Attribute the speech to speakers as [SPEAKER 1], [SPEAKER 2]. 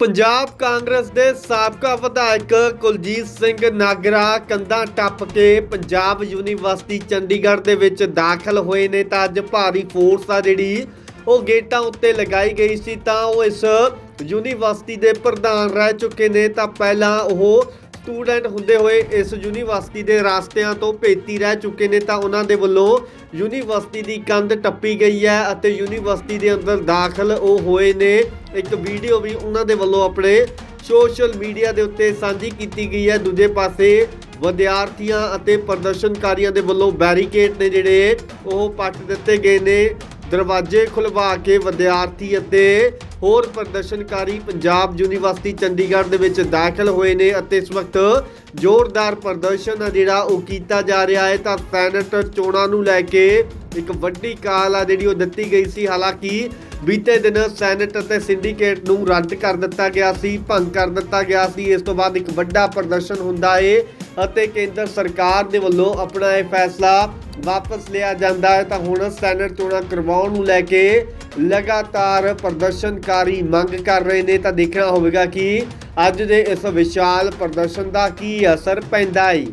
[SPEAKER 1] ਪੰਜਾਬ ਕਾਂਗਰਸ ਦੇ ਸਾਬਕਾ ਵਿਧਾਇਕ ਕੁਲਜੀਤ ਸਿੰਘ ਨਾਗਰਾ ਕੰਧਾਂ ਟੱਪ ਕੇ ਪੰਜਾਬ ਯੂਨੀਵਰਸਿਟੀ ਚੰਡੀਗੜ੍ਹ ਦੇ ਵਿੱਚ ਦਾਖਲ ਹੋਏ ਨੇ ਤਾਂ ਅੱਜ ਭਾਰੀ ਫੋਰਸ ਆ ਜਿਹੜੀ, ਉਹ ਗੇਟਾਂ ਉੱਤੇ ਲਗਾਈ ਗਈ ਸੀ ਤਾਂ ਉਹ ਇਸ ਯੂਨੀਵਰਸਿਟੀ ਦੇ ਪ੍ਰਧਾਨ ਰਹਿ ਚੁੱਕੇ ਨੇ ਤਾਂ ਪਹਿਲਾਂ ਉਹ ਸਟੂਡੈਂਟ ਹੁੰਦੇ ਹੋਏ ਇਸ ਯੂਨੀਵਰਸਿਟੀ ਦੇ ਰਾਸਤਿਆਂ ਤੋਂ ਭੇਤੀ ਰਹਿ ਚੁੱਕੇ ਨੇ ਤਾਂ ਉਹਨਾਂ ਦੇ ਵੱਲੋਂ ਯੂਨੀਵਰਸਿਟੀ ਦੀ ਕੰਧ ਟੱਪੀ ਗਈ ਹੈ ਅਤੇ ਯੂਨੀਵਰਸਿਟੀ ਦੇ ਅੰਦਰ ਦਾਖਲ ਉਹ ਹੋਏ ਨੇ। ਇੱਕ ਵੀਡੀਓ ਵੀ ਉਹਨਾਂ ਦੇ ਵੱਲੋਂ ਆਪਣੇ ਸੋਸ਼ਲ ਮੀਡੀਆ ਦੇ ਉੱਤੇ ਸਾਂਝੀ ਕੀਤੀ ਗਈ ਹੈ। ਦੂਜੇ ਪਾਸੇ ਵਿਦਿਆਰਥੀਆਂ ਅਤੇ ਪ੍ਰਦਰਸ਼ਨਕਾਰੀਆਂ ਦੇ ਵੱਲੋਂ ਬੈਰੀਕੇਡ ਨੇ ਜਿਹੜੇ ਉਹ ਪੱਟ ਦਿੱਤੇ ਗਏ ਨੇ। ਦਰਵਾਜ਼ੇ ਖੁਲਵਾ ਕੇ ਵਿਦਿਆਰਥੀ ਅਤੇ ਹੋਰ ਪ੍ਰਦਰਸ਼ਨਕਾਰੀ ਪੰਜਾਬ ਯੂਨੀਵਰਸਿਟੀ ਚੰਡੀਗੜ੍ਹ ਦੇ ਵਿੱਚ ਦਾਖਲ ਹੋਏ ਨੇ ਅਤੇ ਇਸ ਵਕਤ ਜ਼ੋਰਦਾਰ ਪ੍ਰਦਰਸ਼ਨ ਆ ਜਿਹੜਾ ਉਹ ਕੀਤਾ ਜਾ ਰਿਹਾ ਹੈ। ਤਾਂ ਸੈਨੇਟ ਚੋਣਾਂ ਨੂੰ ਲੈ ਕੇ ਇੱਕ ਵੱਡੀ ਕਾਲ ਆ ਜਿਹੜੀ ਉਹ ਦਿੱਤੀ ਗਈ ਸੀ। ਹਾਲਾਂਕਿ ਬੀਤੇ ਦਿਨ ਸੈਨੇਟ ਅਤੇ ਸਿੰਡੀਕੇਟ ਨੂੰ ਰੱਦ ਕਰ ਦਿੱਤਾ ਗਿਆ ਸੀ, ਭੰਗ ਕਰ ਦਿੱਤਾ ਗਿਆ ਸੀ। ਇਸ ਤੋਂ ਬਾਅਦ ਇੱਕ ਵੱਡਾ ਪ੍ਰਦਰਸ਼ਨ ਹੁੰਦਾ ਏ ਅਤੇ ਕੇਂਦਰ ਸਰਕਾਰ ਦੇ ਵੱਲੋਂ ਆਪਣਾ ਇਹ ਫੈਸਲਾ ਵਾਪਸ ਲਿਆ ਜਾਂਦਾ ਹੈ। ਤਾਂ ਹੁਣ ਸੈਨੇਟ ਚੋਣਾਂ ਕਰਵਾਉਣ ਨੂੰ ਲੈ ਕੇ ਲਗਾਤਾਰ ਪ੍ਰਦਰਸ਼ਨਕਾਰੀ ਮੰਗ ਕਰ ਰਹੇ ਨੇ। ਤਾਂ ਦੇਖਣਾ ਹੋਵੇਗਾ ਕਿ ਅੱਜ ਦੇ ਇਸ ਵਿਸ਼ਾਲ ਪ੍ਰਦਰਸ਼ਨ ਦਾ ਕੀ ਅਸਰ ਪੈਂਦਾ ਹੈ